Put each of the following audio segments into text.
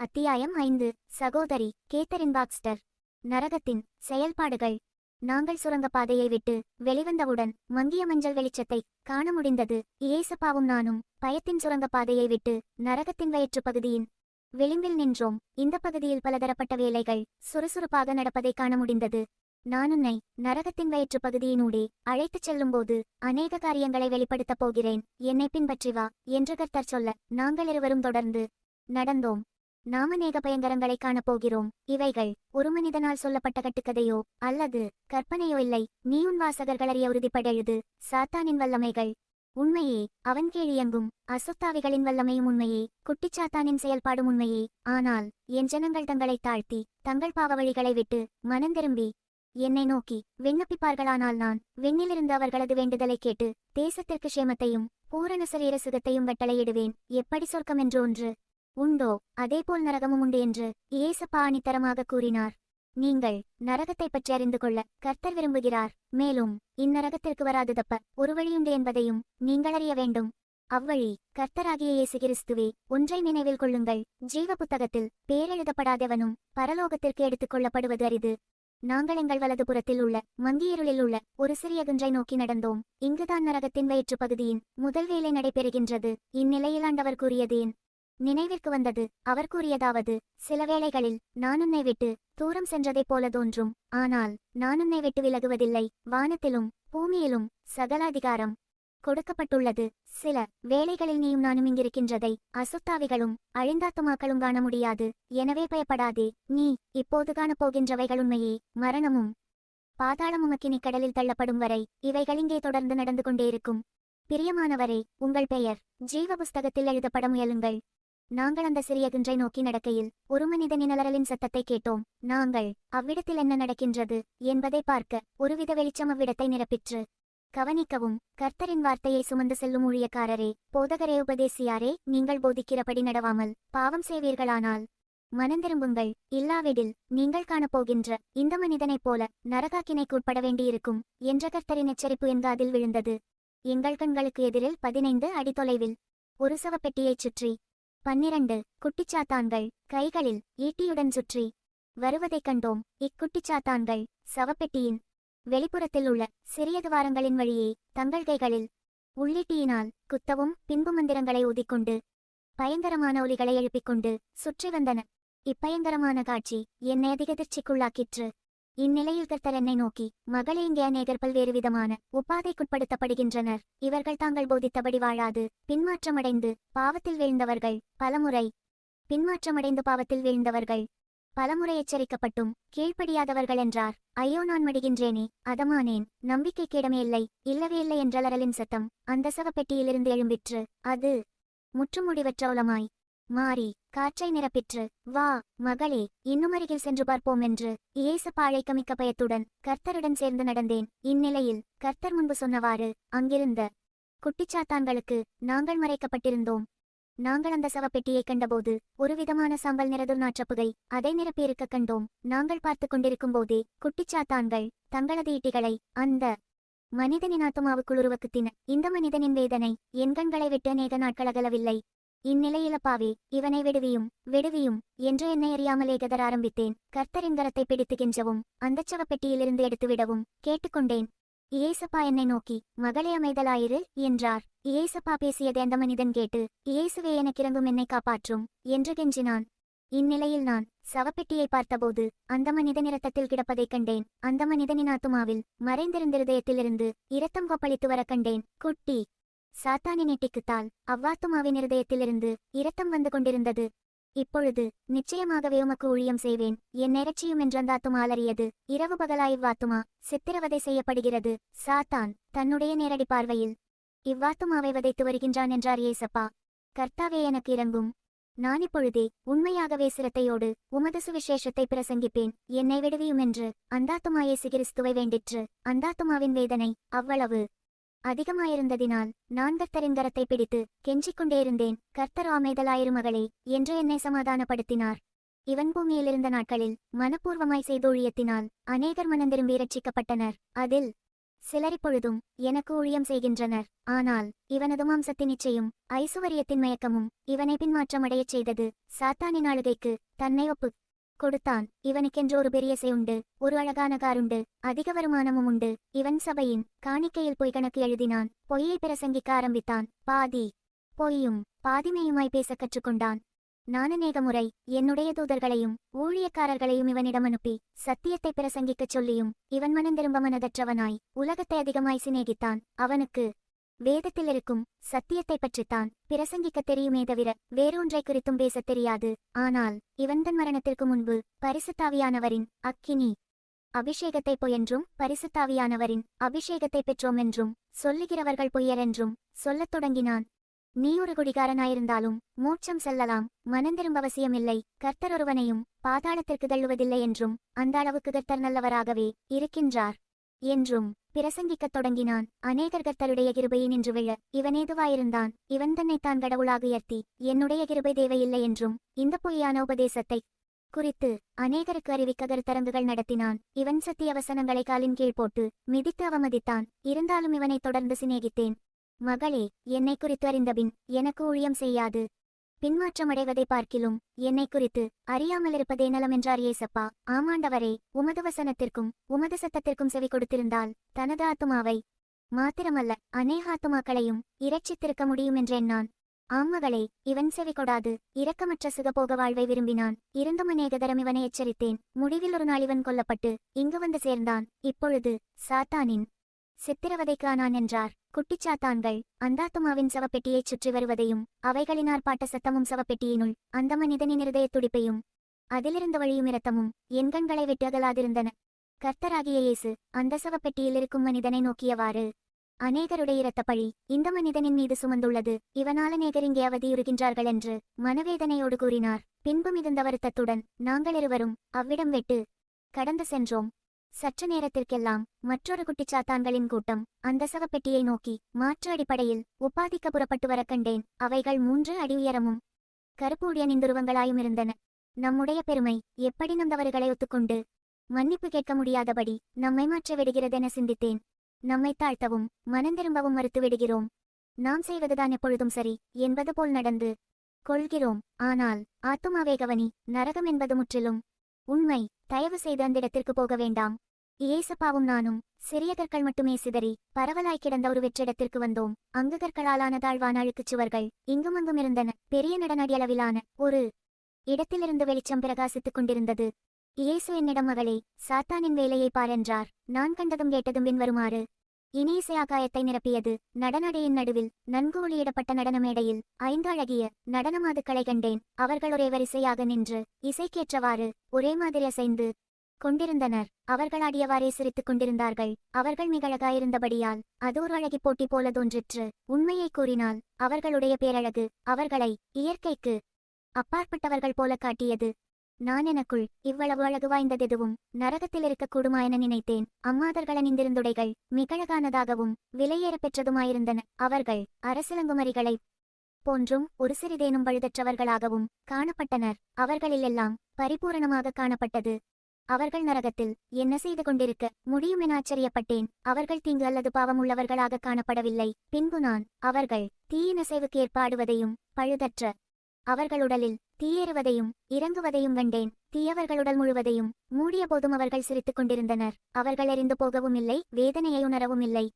அத்தியாயம் ஐந்து. சகோதரி கேத்தரின் பாக்ஸ்டர். நரகத்தின் செயல்பாடுகள். நாங்கள் சுரங்கப்பாதையை விட்டு வெளிவந்தவுடன் மங்கிய மஞ்சள் வெளிச்சத்தை காண முடிந்தது. இயேசப்பாவும் நானும் பயத்தின் சுரங்கப்பாதையை விட்டு நரகத்தின் வயிற்று பகுதியின் விளிம்பில் நின்றோம். இந்த பகுதியில் பலதரப்பட்ட வேலைகள் சுறுசுறுப்பாக நடப்பதை காண முடிந்தது. நான் உன்னை நரகத்தின் வயிற்று பகுதியினூடே அழைத்துச் செல்லும்போது அநேக காரியங்களை வெளிப்படுத்தப் போகிறேன். என்னை பின்பற்றி வா என்று கர்த்தர் சொல்ல நாங்கள் இருவரும் தொடர்ந்து நடந்தோம். நாம அநேக பயங்கரங்களை காணப்போகிறோம். இவைகள் ஒரு மனிதனால் சொல்லப்பட்ட கட்டுக்கதையோ அல்லது கற்பனையோ இல்லை. நீ உன் வாசகர்கள் அறிய உறுதிப்படெழுது சாத்தானின் வல்லமைகள் உண்மையே அவன் கேழியங்கும் அசுத்தாவிகளின் வல்லமையும் உண்மையே குட்டிச்சாத்தானின் செயல்பாடும் உண்மையே. ஆனால் என் ஜனங்கள் தங்களை தாழ்த்தி தங்கள் பாவ வழிகளை விட்டு மனந்திரும்பி என்னை நோக்கி விண்ணப்பிப்பார்களானால் நான் விண்ணிலிருந்து அவர்களது வேண்டுதலை கேட்டு தேசத்திற்கு க்ஷேமத்தையும் பூரண சரீர சுகத்தையும் கட்டளையிடுவேன். எப்படி சொர்க்கம் என்று ஒன்று உண்டோ? அதேபோல் நரகமும் உண்டு என்று இயேசப்பா அணித்தரமாக கூறினார். நீங்கள் நரகத்தைப் பற்றி அறிந்து கொள்ள கர்த்தர் விரும்புகிறார். மேலும் இந்நரகத்திற்கு வராது தப்ப ஒரு வழியுண்டு என்பதையும் நீங்கள் அறிய வேண்டும். அவ்வழி கர்த்தராகிய இயேசு கிறிஸ்துவே ஒன்றை நினைவில் கொள்ளுங்கள். ஜீவ புத்தகத்தில் பேரெழுதப்படாதவனும் பரலோகத்திற்கு எடுத்துக் கொள்ளப்படுவது அரிது. நாங்கள் எங்கள் வலது புறத்தில் உள்ள மங்கியிருளில் உள்ள ஒரு சிறிய குன்றை நோக்கி நடந்தோம். இங்குதான் நரகத்தின் வயிற்று பகுதியின் முதல் வேலை நடைபெறுகின்றது. இந்நிலையில் ஆண்டவர் கூறியதேன் நினைவிற்கு வந்தது. அவர் கூறியதாவது சில வேளைகளில் நான் உன்னை விட்டு தூரம் சென்றதைப் போல தோன்றும். ஆனால் நான் உன்னை விட்டு விலகுவதில்லை. வானத்திலும் பூமியிலும் சகல அதிகாரம் கொடுக்கப்பட்டுள்ளது. சில வேளைகளில் நீயும் நானும் இங்கிருக்கின்றதை அசுத்தாவிகளும் அழிந்தாத்துமாக்களும் காண முடியாது. எனவே பயப்படாதே. நீ இப்போது காணப்போகின்றவைகள் உண்மையே. மரணமும் பாதாளமும் அக்கினி கடலில் தள்ளப்படும் வரை இவைகள் இங்கே தொடர்ந்து நடந்து கொண்டே இருக்கும். பிரியமானவரே உங்கள் பெயர் ஜீவ புஸ்தகத்தில் எழுதப்பட முயலுங்கள். நாங்கள் அந்த சிறிய குன்றை நோக்கி நடக்கையில் ஒரு மனிதனின் அலறலின் சத்தத்தை கேட்டோம். நாங்கள் அவ்விடத்தில் என்ன நடக்கின்றது? என்பதை பார்க்க ஒருவித வெளிச்சம் அவ்விடத்தை நிரப்பிற்று. கவனிக்கவும் கர்த்தரின் வார்த்தையை சுமந்து செல்லும் ஊழியக்காரரே போதகரே உபதேசியாரே நீங்கள் போதிக்கிறபடி நடவாமல் பாவம் செய்வீர்களானால். மனந்திரும்புங்கள் இல்லாவிடில் நீங்கள் காணப்போகின்ற இந்த மனிதனைப் போல நரகாக்கினைக்கு உட்பட வேண்டியிருக்கும் என்ற கர்த்தரின் எச்சரிப்பு என்று அதில் விழுந்தது. எங்கள் கண்களுக்கு எதிரில் பதினைந்து அடி தொலைவில் ஒரு சவப்பெட்டியைச் சுற்றி பன்னிரண்டு குட்டிச்சாத்தான்கள் கைகளில் ஈட்டியுடன் சுற்றி வருவதைக் கண்டோம். இக்குட்டிச்சாத்தான்கள் சவப்பெட்டியின் வெளிப்புறத்தில் உள்ள சிறிய துவாரங்களின் வழியே தங்கள் கைகளில் உள்ளீட்டியினால் குத்தவும் பின்பு மந்திரங்களை ஊதிக்கொண்டு பயங்கரமான ஒலிகளை எழுப்பிக்கொண்டு சுற்றி வந்தன. இப்பயங்கரமான காட்சி என்னை அதிக அதிகதிர்ச்சிக்குள்ளாக்கிற்று இந்நிலையில் கர்த்தர் என்னை நோக்கி மகளே இங்கே அநேகர் பல்வேறு விதமான உபாதைக்குட்படுத்தப்படுகின்றனர். இவர்கள் தாங்கள் போதித்தபடி வாழாது. பின்மாற்றமடைந்து பாவத்தில் வீழ்ந்தவர்கள் பலமுறை. பின்மாற்றமடைந்து பாவத்தில் வீழ்ந்தவர்கள் பலமுறை எச்சரிக்கப்பட்டும் கீழ்ப்படியாதவர்கள் என்றார். ஐயோ நான் மடிகின்றேனே. அதமானேன். நம்பிக்கைக்கிடமே இல்லை. இல்லவே இல்லை என்ற அலறலின் சத்தம் அந்த சவப்பெட்டியிலிருந்து எழும்பிற்று. அது முற்றுமுடிவற்ற உலமாய். மாறி. காற்றை நிரப்பிற்று. வா மகளே இன்னும் அருகில் சென்று பார்ப்போம் என்று இயேசப்பா அழைக்கமிக்க பயத்துடன் கர்த்தருடன் சேர்ந்து நடந்தேன். இந்நிலையில் கர்த்தர் முன்பு சொன்னவாறு அங்கிருந்த குட்டிச்சாத்தான்களுக்கு நாங்கள் மறைக்கப்பட்டிருந்தோம். நாங்கள் அந்த சவப்பெட்டியை கண்டபோது ஒருவிதமான சாம்பல் நிற துர்நாற்றப்புகை அதை நிரப்பியிருக்க கண்டோம். நாங்கள் பார்த்து கொண்டிருக்கும் போதே குட்டிச்சாத்தான்கள் தங்களது ஈட்டிகளை அந்த மனிதனின் ஆத்மாவுக்குள் உருவக்குத்தின. இந்த மனிதனின் வேதனை என் கண்களை விட்டு அநேக நாட்கள் அகலவில்லை. இந்நிலையிலப்பாவே இவனை விடுவியும் விடுவியும் என்று என்னை அறியாமலே கதற ஆரம்பித்தேன். கர்த்தரின் கரத்தை பிடித்து கெஞ்சவும் அந்தச் சவப்பெட்டியிலிருந்து எடுத்து விடவும் கேட்டுக்கொண்டேன். இயேசப்பா என்னை நோக்கி மகளே அமைதலாயிரு என்றார். இயேசப்பா பேசியதை அந்த மனிதன் கேட்டு இயேசுவே எனக்கிறங்கும் என்னை காப்பாற்றும் என்று கெஞ்சினான். இந்நிலையில் நான் சவப்பெட்டியை பார்த்தபோது அந்த மனிதன் இரத்தத்தில் கிடப்பதைக் கண்டேன். அந்த மனிதனின் ஆத்துமாவில் மறைந்திருந்த இதயத்திலிருந்து இரத்தம் கொப்பளித்து வர கண்டேன். குட்டி சாத்தானின் எட்டிக்குத்தால் அவ்வாத்துமாவின் இருதயத்திலிருந்து இரத்தம் வந்து கொண்டிருந்தது. இப்பொழுது நிச்சயமாகவே உமக்கு ஊழியம் செய்வேன். என் நேரச்சியும் என்று அலறியது. இரவு பகலாய் இவ்வாத்துமா சித்திரவதை செய்யப்படுகிறது. சாத்தான் தன்னுடைய நேரடி பார்வையில் இவ்வாத்துமாவை வதைத்து வருகின்றான் என்றார் ஏசப்பா. கர்த்தாவே எனக்கு இறங்கும் நான் இப்பொழுதே உண்மையாகவே சிரத்தையோடு உமது சுவிசேஷத்தை பிரசங்கிப்பேன். என்னை விடுவியும் என்று அந்தாத்துமா இயேசு கிறிஸ்துவை வேண்டிற்று. அந்தாத்துமாவின் வேதனை அவ்வளவு. அதிகமாயிருந்ததினால் நான் கர்த்தரின் பிடித்து கெஞ்சிக் கொண்டே இருந்தேன். கர்த்தர் அமைதலாயிரு மகளே என்று என்னை சமாதானப்படுத்தினார். இவன் பூமியிலிருந்த நாட்களில் மனப்பூர்வமாய் செய்தோழியத்தினால் அநேகர் மனந்திரும்பி ரட்சிக்கப்பட்டனர் அதில் சிலரிப்பொழுதும் எனக்கு ஊழியம் செய்கின்றனர். ஆனால் இவனது மாம்சத்தின் இச்சையும் ஐசுவரியத்தின் மயக்கமும் இவனை பின்மாற்றமடையச் செய்தது சாத்தானின் ஆளுகைக்கு தன்னை ஒப்பு கொடுத்தான். இவனுக்கென்று ஒரு பெரியசை உண்டு ஒரு அழகான காருண்டு அதிக வருமானமும் உண்டு. இவன் சபையின் காணிக்கையில் பொய் கணக்கு எழுதினான். பொய்யை பிரசங்கிக்க ஆரம்பித்தான். பாதி பொய்யும் பாதிமையுமாய் பேசக் கற்றுக்கொண்டான். நான் அநேக முறை என்னுடைய தூதர்களையும் ஊழியக்காரர்களையும் இவனிடம் அனுப்பி சத்தியத்தை பிரசங்கிக்கச் சொல்லியும் இவன் மனந்திரும்ப மனதற்றவனாய் உலகத்தை அதிகமாய் சிநேகித்தான். அவனுக்கு வேதத்தில் இருக்கும் சத்தியத்தை பற்றித்தான் பிரசங்கிக்கத் தெரியுமே தவிர வேறொன்றை குறித்தும் பேசத் தெரியாது. ஆனால் இவந்தன் மரணத்திற்கு முன்பு பரிசுத்தாவியானவரின் அக்கினி அபிஷேகத்தை பொயென்றும் பரிசுத்தாவியானவரின் அபிஷேகத்தை பெற்றோம் என்றும் சொல்லுகிறவர்கள் பொய்யர் என்றும் சொல்லத் தொடங்கினான். நீ ஒரு குடிகாரனாயிருந்தாலும் மோட்சம் செல்லலாம் மனந்திரும்ப அவசியமில்லை கர்த்தர் ஒருவனையும் பாதாளத்திற்கு தள்ளுவதில்லை என்றும் அந்த அளவுக்கு கர்த்தர் நல்லவராகவே இருக்கின்றார். என்றும் பிரசங்கிக்கத் தொடங்கினான். அநேகர்கள் கர்த்தருடைய கிருபையை நின்று விழ இவனேதுவாயிருந்தான். இவன் தன்னைத்தான் கடவுளாக உயர்த்தி என்னுடைய கிருபை தேவையில்லை என்றும் இந்த பொய்யான உபதேசத்தை குறித்து அநேகருக்கு அறிவிக்க கருத்தரங்குகள் நடத்தினான். இவன் சத்திய வசனங்களை காலின் கீழ் போட்டு மிதித்து அவமதித்தான். இருந்தாலும் இவனை தொடர்ந்து சிநேகித்தேன். மகளே என்னை குறித்து அறிந்தபின் எனக்கு ஊழியம் செய்யாது. பின்மாற்றமடைவதை பார்க்கிலும் என்னை குறித்து அறியாமலிருப்பதே நலம் என்றார் ஏசப்பா. ஆமாண்டவரே உமது வசனத்திற்கும் உமது சத்தத்திற்கும் செவி கொடுத்திருந்தால் தனது ஆத்துமாவை மாத்திரமல்ல அநேக ஆத்துமாக்களையும் இரட்சித்திருக்க முடியும் என்றேன் நான் ஆம்மகளே இவன் செவி கொடாது இரக்கமற்ற சுகபோக வாழ்வை விரும்பினான். இருந்தும் அநேகதரம் இவனை எச்சரித்தேன். முடிவில் ஒரு நாள் இவன் கொல்லப்பட்டு இங்கு வந்து சேர்ந்தான். இப்பொழுது சாத்தானின் சித்திரவதைக்கானான் என்றார் குட்டிச்சாத்தான்கள் அந்தாத்துமாவின் சவப்பெட்டியைச் சுற்றி வருவதையும் அவைகளின் ஆர்ப்பாட்ட சத்தமும் சவப்பெட்டியினுள் அந்த மனிதனின் இருதயத் துடிப்பையும் அதிலிருந்த வழியும் இரத்தமும் என் கண்களை விட்டு அகலாதிருந்தன. கர்த்தராகிய இயேசு அந்த சவப்பெட்டியில் இருக்கும் மனிதனை நோக்கியவாறு அநேகருடைய இரத்த பழி இந்த மனிதனின் மீது சுமந்துள்ளது இவனால அநேகர் இங்கே அவதியுறுகின்றார்கள் என்று மனவேதனையோடு கூறினார். பின்பு மிகுந்த வருத்தத்துடன் நாங்கள் இருவரும் அவ்விடம் வெட்டு கடந்து சென்றோம். சற்று நேரத்திற்கெல்லாம் மற்றொரு குட்டிச்சாத்தான்களின் கூட்டம் அந்த சவப்பெட்டியை நோக்கி மாற்று அடிப்படையில் உப்பாதிக்க புறப்பட்டு வரக் கண்டேன். அவைகள் மூன்று அடி உயரமும் கருப்பூடிய நிந்துருவங்களாயும் இருந்தன. நம்முடைய பெருமை எப்படி நந்தவர்களை ஒத்துக்கொண்டு மன்னிப்பு கேட்க முடியாதபடி நம்மை மாற்ற விடுகிறதென சிந்தித்தேன். நம்மை தாழ்த்தவும் மனந்திரும்பவும் மறுத்து விடுகிறோம். நாம் செய்வதுதான் எப்பொழுதும் சரி என்பது போல் நடந்து கொள்கிறோம். ஆனால் ஆத்துமாவே கவனி நரகம் என்பது முற்றிலும் உண்மை தயவு செய்து அந்த இடத்திற்கு போக வேண்டாம். இயேசப்பாவும் நானும் சிறிய கற்கள் மட்டுமே சிதறி பரவலாய் கிடந்த ஒரு வெற்றிடத்திற்கு வந்தோம். அங்கு கற்களாலான தாழ்வான அழுக்குச் சுவர்கள் இங்குமங்கும் இருந்தன. பெரிய நடனடி அளவிலான ஒரு இடத்திலிருந்து வெளிச்சம் பிரகாசித்துக் கொண்டிருந்தது. இயேசு என்னிடம் மகளே சாத்தானின் வேலையை பாரென்றார் நான் கண்டதும் கேட்டதும் பின்வருமாறு இனியிசை ஆகாயத்தை நிரப்பியது நடனடையின் நடுவில் நன்கு ஒளியிடப்பட்ட நடன மேடையில் ஐந்து அழகிய நடனமாதுக்களை கண்டேன். அவர்கள் ஒரே வரிசையாக நின்று இசைக்கேற்றவாறு ஒரே மாதிரி அசைந்து கொண்டிருந்தனர். அவர்கள் ஆடியவாறே சிரித்துக் கொண்டிருந்தார்கள். அவர்கள் மிக அழகாயிருந்தபடியால் அது ஒரு அழகி போட்டி போல தோன்றிற்று உண்மையை கூறினால் அவர்களுடைய பேரழகு அவர்களை இயற்கைக்கு அப்பாற்பட்டவர்கள் போல காட்டியது நான் எனக்குள் இவ்வளவு அழகு வாய்ந்ததெதுவும் நரகத்தில் இருக்கக்கூடுமா என நினைத்தேன். அம்மாதர்கள் அணிந்திருந்துடைகள் மிகழகானதாகவும் விலையேற பெற்றதுமாயிருந்தன. அவர்கள் அரசிலங்குமரிகளைப் போன்றும் ஒரு சிறிதேனும் பழுதற்றவர்களாகவும் காணப்பட்டனர். அவர்களிலெல்லாம் பரிபூரணமாக காணப்பட்டது. அவர்கள் நரகத்தில் என்ன செய்து கொண்டிருக்க முடியும் என ஆச்சரியப்பட்டேன். அவர்கள் தீங்கு அல்லது பாவம் உள்ளவர்களாக காணப்படவில்லை. பின்பு நான் அவர்கள் தீயின அசைவுக்கு ஏற்பாடுவதையும் பழுதற்ற அவர்களுடலில் தீயேறுவதையும் இறங்குவதையும் கண்டேன். தீயவர்களுடல் முழுவதையும் மூடிய போதும் அவர்கள் சிரித்துக் கொண்டிருந்தனர். அவர்கள் எரிந்து போகவும் இல்லை வேதனையை உணரவும் இல்லை.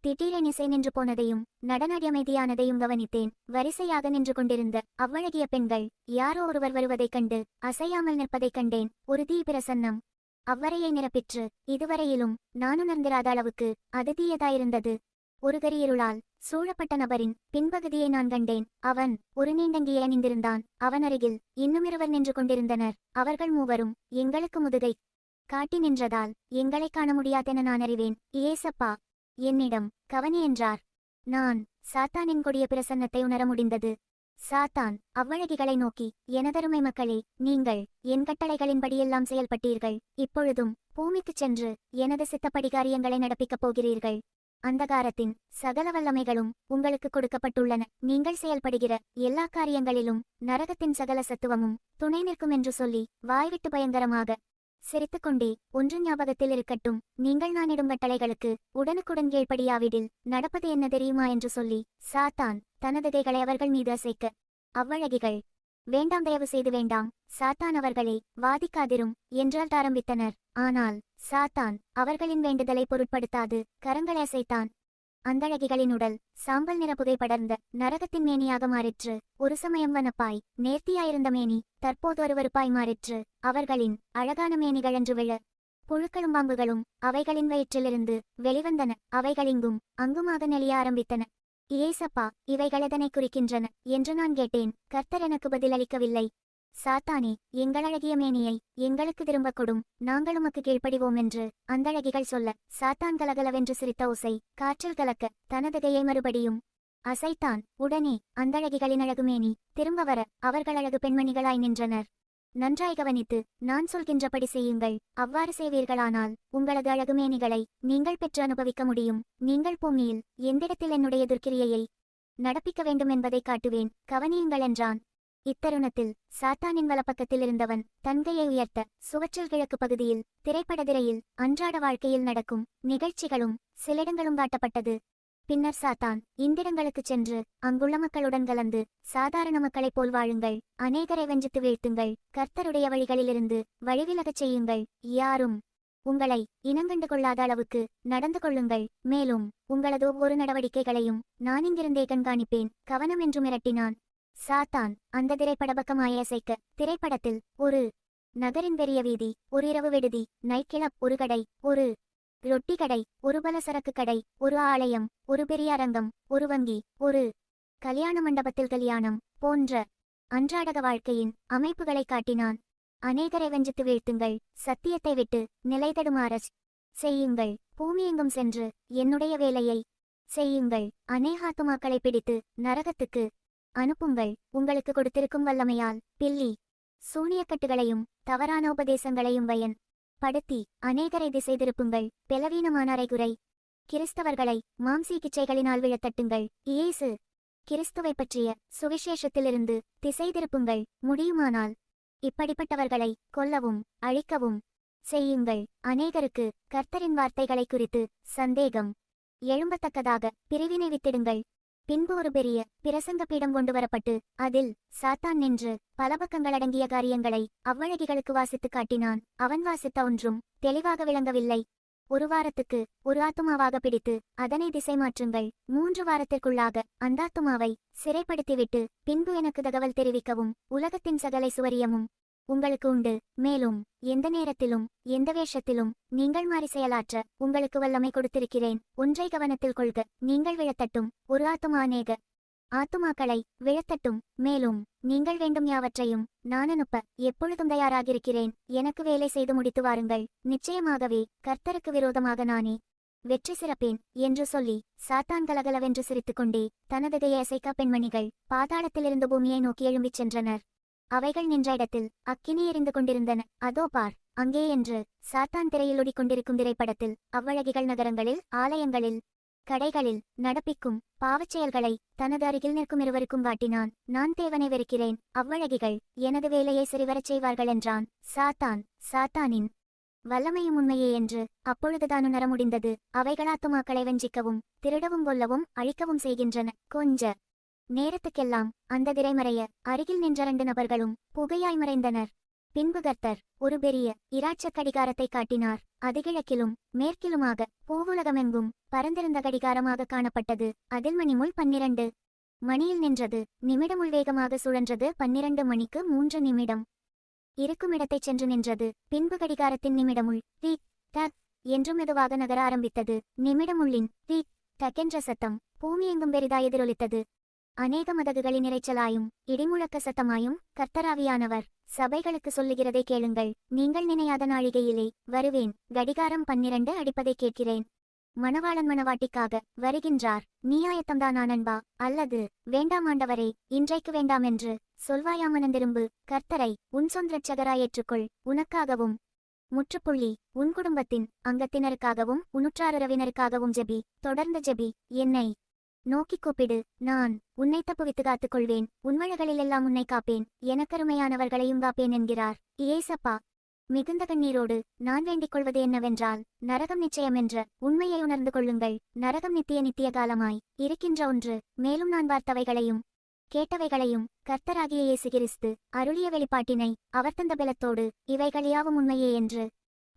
திடீரென இசை நின்று போனதையும் நடனடியமைதியானதையும் கவனித்தேன். வரிசையாக நின்று கொண்டிருந்த அவ்வழகிய பெண்கள் யாரோ ஒருவர் வருவதைக் கண்டு அசையாமல் நிற்பதைக் கண்டேன். ஒரு தீ பிரசன்னம். அவ்வரையை நிரப்பிற்று. இதுவரையிலும் நான் உணர்ந்திராத அளவுக்கு அது தீயதாயிருந்தது. ஒரு கரியருளால் சூழப்பட்ட நபரின் பின்பகுதியை நான் கண்டேன். அவன் ஒரு நீண்டங்கியை அணிந்திருந்தான் அவன் அருகில் இன்னும் இருவர் நின்று கொண்டிருந்தனர். அவர்கள் மூவரும் எங்களுக்கு முதுகை காட்டி நின்றதால் எங்களை காண முடியாதென நான் அறிவேன். ஏசப்பா என்னிடம் கவனி என்றார். நான் சாத்தானின் கொடிய பிரசன்னத்தை உணர முடிந்தது. சாத்தான் அவ்வழகிகளை நோக்கி எனதருமை மக்களே நீங்கள் என் கட்டளைகளின்படியெல்லாம் செயல்பட்டீர்கள். இப்பொழுதும் பூமிக்குச் சென்று எனது சித்தப்படி காரியங்களை நடப்பிக்கப் போகிறீர்கள். அந்தகாரத்தின் சகல வல்லமைகளும் உங்களுக்கு கொடுக்கப்பட்டுள்ளன. நீங்கள் செயல்படுகிற எல்லா காரியங்களிலும் நரகத்தின் சகல சத்துவமும் துணை நிற்கும் என்று சொல்லி வாய்விட்டு பயங்கரமாக சிரித்துக்கொண்டே ஒன்று ஞாபகத்தில் இருக்கட்டும். நீங்கள் நானிடும் கட்டளைகளுக்கு உடனுக்குடன் கீழ்ப்படியாவிடில் நடப்பது என்ன தெரியுமா? என்று சொல்லி சாத்தான் தனது கைகளை அவர்கள் மீது அசைக்க அவ்வழகிகள். வேண்டாம் தயவு செய்து வேண்டாம். சாத்தான் அவர்களே வாதிக்காதிரும் என்றால் ஆரம்பித்தனர் ஆனால் சாத்தான் அவர்களின் வேண்டுதலை பொருட்படுத்தாது கரங்களை அசைத்தான். அந்தழகிகளின் உடல் சாம்பல் நிற புகை படர்ந்த நரகத்தின் மேனியாக மாறிற்று. ஒரு சமயம் வனப்பாய் நேர்த்தியாயிருந்த மேனி தற்போது ஒருவருப்பாய் மாறிற்று. அவர்களின் அழகான மேனிகள் என்று விழ புழுக்களும் பாம்புகளும் அவைகளின் வயிற்றிலிருந்து வெளிவந்தன. அவைகளிங்கும் அங்குமாக நெளிய ஆரம்பித்தன. ஏசப்பா இவைகள் எதனை குறிக்கின்றன என்று நான் கேட்டேன். கர்த்தர் எனக்கு பதிலளிக்கவில்லை. சாத்தானே எங்களழகிய மேனியை எங்களுக்கு திரும்ப கொடும் நாங்கள் உமக்கு கீழ்ப்படிவோம் என்று அந்தழகிகள் சொல்ல சாத்தான் கலகலவென்று சிரித்த ஓசை காற்றில் கலக்க தனது கையை மறுபடியும் அசைத்தான் உடனே அந்தழகிகளின் அழகு மேனி திரும்ப வர அவர்கள் அழகு பெண்மணிகளாய் நின்றனர். நன்றாய் கவனித்து நான் சொல்கின்றபடி செய்யுங்கள் அவ்வாறு செய்வீர்களானால் உங்களது அழகு மேனிகளை நீங்கள் பெற்று அனுபவிக்க முடியும் நீங்கள் பூமியில் எந்திடத்தில் என்னுடைய துர்க்கிரியையை நடப்பிக்க வேண்டும் என்பதை காட்டுவேன் கவனியுங்கள் என்றான். இத்தருணத்தில் சாத்தானின் வலப்பக்கத்தில் இருந்தவன் தன்கையை உயர்த்த சுவற்றில் கிழக்கு பகுதியில் திரைப்படதிரையில் அன்றாட வாழ்க்கையில் நடக்கும் நிகழ்ச்சிகளும் சிலிடங்களும் காட்டப்பட்டது. பின்னர் சாத்தான் இந்திரங்களுக்குச் சென்று அங்குள்ள மக்களுடன் கலந்து சாதாரண மக்களைப் போல் வாழுங்கள் அநேகரை வஞ்சித்து வீழ்த்துங்கள் கர்த்தருடைய வழிகளிலிருந்து வழிவிலகச் செய்யுங்கள் யாரும் உங்களை இனங்கண்டு கொள்ளாத அளவுக்கு நடந்து கொள்ளுங்கள் மேலும் உங்களது ஒவ்வொரு நடவடிக்கைகளையும் நான் இங்கிருந்தே கண்காணிப்பேன் கவனம் என்று மிரட்டினான். சாத்தான் அந்த திரைப்பட பக்கமாய் திரைப்படத்தில் ஒரு நகரின் பெரிய வீதி ஒரு இரவு விடுதி நைட் கிளப் ஒரு கடை ஒரு ரொட்டி கடை ஒரு பலசரக்கு கடை ஒரு ஆலயம் ஒரு பெரிய அரங்கம் ஒரு வங்கி ஒரு கல்யாண மண்டபத்தில் கல்யாணம் போன்ற அன்றாடக வாழ்க்கையின் அமைப்புகளை காட்டினான். அநேகரை வஞ்சித்து வீழ்த்துங்கள் சத்தியத்தை விட்டு நிலைதடுமாறச் செய்யுங்கள் பூமியெங்கும் சென்று என்னுடைய வேலையை செய்யுங்கள். அநேகாத்துமாக்களை பிடித்து நரகத்துக்கு அனுப்புங்கள். உங்களுக்கு கொடுத்திருக்கும் வல்லமையால். பில்லி. சூனியக்கட்டுகளையும் தவறான உபதேசங்களையும் பயன் படுத்தி அநேகரை திசை திருப்புங்கள் பெலவீனமானாரை குறை கிறிஸ்தவர்களை மாம்சீ கிச்சைகளினால் விழத்தட்டுங்கள். இயேசு. கிறிஸ்துவை பற்றிய சுவிசேஷத்திலிருந்து திசை திருப்புங்கள் முடியுமானால். இப்படிப்பட்டவர்களை கொல்லவும் அழிக்கவும் செய்யுங்கள். அநேகருக்கு கர்த்தரின் வார்த்தைகளை குறித்து சந்தேகம். எழும்பத்தக்கதாக பிரிவினை வித்திடுங்கள். பின்பு ஒரு பெரிய பிரசங்க பீடம் கொண்டு வரப்பட்டு அதில் சாத்தான் நின்று பலபக்கங்கள் அடங்கிய காரியங்களை அவ்வழகிகளுக்கு வாசித்துக் காட்டினான். அவன் வாசித்த ஒன்றும் தெளிவாக விளங்கவில்லை. ஒரு வாரத்துக்கு ஒரு ஆத்துமாவாக பிடித்து அதனை திசை மாற்றுங்கள். மூன்று வாரத்திற்குள்ளாக அந்தாத்துமாவை சிறைப்படுத்திவிட்டு பின்பு எனக்கு தகவல் தெரிவிக்கவும் உலகத்தின் சகலை சுவரியமும் உங்களுக்கு உண்டு. மேலும் எந்த நேரத்திலும் எந்த வேஷத்திலும் நீங்கள் மாறி செயலாற்ற உங்களுக்கு வல்லமை கொடுத்திருக்கிறேன். ஒன்றை கவனத்தில் கொள்க. நீங்கள் விழத்தட்டும். ஒரு ஆத்துமா அநேக ஆத்துமாக்களை விழத்தட்டும். மேலும் நீங்கள் வேண்டும் யாவற்றையும் நான் அனுப்ப எப்பொழுதும் தயாராகிருக்கிறேன் எனக்கு வேலை செய்து முடித்து வாருங்கள். நிச்சயமாகவே கர்த்தருக்கு விரோதமாக நானே வெற்றி சிறப்பேன் என்று சொல்லி சாத்தான் கலகலவென்று சிரித்துக்கொண்டே தனது கையை அசைக்கா பெண்மணிகள் பாதாளத்திலிருந்து பூமியை நோக்கி எழும்பிச் சென்றனர். அவைகள் நின்ற இடத்தில் அக்கினி எரிந்து கொண்டிருந்தன. அதோ பார் அங்கே என்று சாத்தான் திரையில் கொண்டிருக்கும் திரைப்படத்தில் அவ்வழகிகள் நகரங்களில் ஆலயங்களில் கடைகளில் நடப்பிக்கும் பாவச் செயல்களை தனது அருகில் நிற்கும் இருவருக்கும் காட்டினான். நான் தேவனை வெறுக்கிறேன் அவ்வழகிகள் எனது வேலையை சரிவரச் செய்வார்கள் என்றான். சாத்தான் சாத்தானின் வல்லமையும் உண்மையே என்று அப்பொழுதுதான் உணர முடிந்தது அவைகளாத்துமாக்களை வஞ்சிக்கவும் திருடவும் கொல்லவும் அழிக்கவும் செய்கின்றன. கொஞ்ச நேரத்துக்கெல்லாம் அந்த திரைமறைய அருகில் நின்ற இரண்டு நபர்களும் புகையாய் மறைந்தனர். பின்பு கர்த்தர் ஒரு பெரிய இராட்சக் கடிகாரத்தை காட்டினார். அது கிழக்கிலும் மேற்கிலுமாக பூவுலகமெங்கும் பரந்திருந்த கடிகாரமாக காணப்பட்டது. அதில் மணிமுள் பன்னிரண்டு. மணியில் நின்றது. நிமிடமுள் வேகமாக சுழன்றது. பன்னிரண்டு மணிக்கு மூன்று நிமிடம். இருக்கும் இடத்தைச் சென்று நின்றது. பின்பு கடிகாரத்தின் நிமிடமுள் தி டக் என்று மெதுவாக நகர ஆரம்பித்தது. நிமிடமுள்ளின் தி டக் என்ற சத்தம் பூமியெங்கும் பெரிதாய் எதிரொலித்தது. அநேக மதகுகளின் இறைச்சலாயும் இடிமுழக்க சத்தமாயும் கர்த்தராவியானவர் சபைகளுக்கு சொல்லுகிறதை கேளுங்கள். நீங்கள் நினையாத நாழிகையிலே வருவேன். கடிகாரம் பன்னிரண்டு அடிப்பதை கேட்கிறேன். மணவாளன் மணவாட்டிக்காக வருகின்றார். நீயாயத்தம்தானா நண்பா அல்லது வேண்டாம் ஆண்டவரே இன்றைக்கு வேண்டாம் என்று சொல்வாயாமனந்திரும்பு கர்த்தரை உன் சொந்த ரட்சகராய் ஏற்றுக்கொள். உனக்காகவும் முற்றுப்புள்ளி உன் குடும்பத்தின் அங்கத்தினருக்காகவும் உனுற்றாருறவினருக்காகவும் ஜெபி. தொடர்ந்து ஜெபி. என்னை நோக்கிக் கூப்பிடு. நான் உன்னை தப்புவித்து காத்துக் கொள்வேன். உன்வழகளிலெல்லாம் உன்னை காப்பேன். எனக்கருமையானவர்களையும் காப்பேன் என்கிறார். ஏசப்பா மிகுந்த கண்ணீரோடு நான் வேண்டிக் கொள்வது என்னவென்றால் நரகம் நிச்சயம் என்ற உண்மையை உணர்ந்து கொள்ளுங்கள். நரகம் நித்திய நித்திய காலமாய் இருக்கின்ற ஒன்று மேலும் நான் பார்த்தவைகளையும் கேட்டவைகளையும் கர்த்தராகிய இயேசு கிறிஸ்து அருளிய வெளிப்பாட்டினை அவர் தந்த பலத்தோடு இவைகள் யாவும் உண்மையே என்று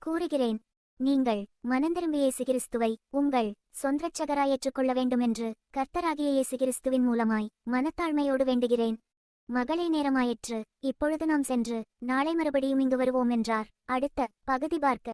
கூறுகிறேன். நீங்கள் மனந்திரும்பி இயேசு கிறிஸ்துவை உங்கள் சொந்த ரட்சகராய் ஏற்றுக்கொள்ள வேண்டுமென்று கர்த்தராகிய இயேசு கிறிஸ்துவின் மூலமாய் மனத்தாழ்மையோடு வேண்டுகிறேன். மகளே நேரமாயிற்று. இப்பொழுது நாம் சென்று நாளை மறுபடியும் இங்கு வருவோம் என்றார். அடுத்த பகுதி பார்க்க.